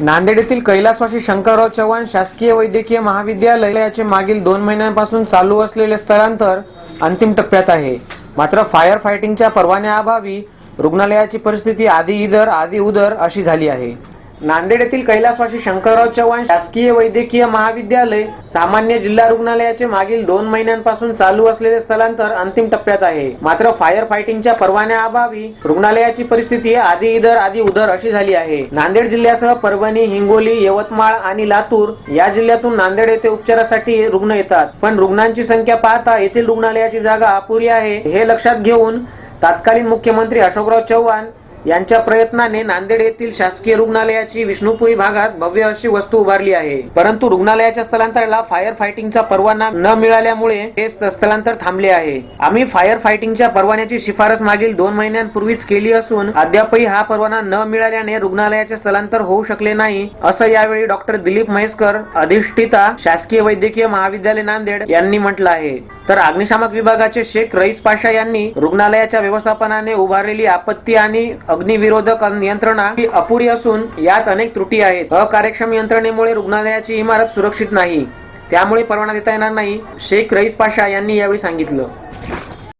नांदेड येथील कैलासवासी शंकरराव चव्हाण शासकीय वैद्यकीय महाविद्यालयाचे मागील दोन महिन्यांपासून चालू असलेले स्थलांतर अंतिम टप्प्यात आहे. मात्र फायर फायटिंगच्या परवान्याअभावी रुग्णालयाची परिस्थिती आधी इधर आधी उदर अशी झाली आहे. नांदेड येथील कैलासवासी शंकरराव चव्हाण शासकीय वैद्यकीय महाविद्यालय सामान्य जिल्हा रुग्णालयाचे मागील दोन महिन्यांपासून चालू असलेले स्थलांतर अंतिम टप्प्यात आहे. मात्र फायर फायटिंगच्या परवान्याअभावी रुग्णालयाची परिस्थिती आधी इधर आधी उधर अशी झाली आहे. नांदेड जिल्ह्यासह परभणी हिंगोली यवतमाळ आणि लातूर या जिल्ह्यातून नांदेड येथे उपचारासाठी रुग्ण येतात. पण रुग्णांची संख्या पाहता येथील रुग्णालयाची जागा अपुरी आहे हे लक्षात घेऊन तत्कालीन मुख्यमंत्री अशोकराव चव्हाण यांच्या प्रयत्नाने नांदेड येथील शासकीय रुग्णालयाची विष्णुपुरी भागात भव्य अशी वस्तू उभारली आहे. परंतु रुग्णालयाच्या स्थलांतराला फायर फायटिंगचा परवाना न मिळाल्यामुळे हे स्थलांतर थांबले आहे. आम्ही फायर फायटिंगच्या परवान्याची शिफारस मागील दोन महिन्यांपूर्वीच केली असून अद्यापही हा परवाना न मिळाल्याने रुग्णालयाचे स्थलांतर होऊ शकले नाही असं यावेळी डॉक्टर दिलीप म्हैसकर अधिष्ठिता शासकीय वैद्यकीय महाविद्यालय नांदेड यांनी म्हटलं आहे. तर अग्निशामक विभागाचे शेख रईस पाशा यांनी रुग्णालयाच्या व्यवस्थापनाने उभारलेली आपत्ती आणि अग्निविरोधक यंत्रणा ही अपुरी असून यात अनेक त्रुटी आहेत. अकार्यक्षम यंत्रणेमुळे रुग्णालयाची इमारत सुरक्षित नाही. त्यामुळे परवाना देता येणार नाही शेख रईस पाशा यांनी यावेळी सांगितलं.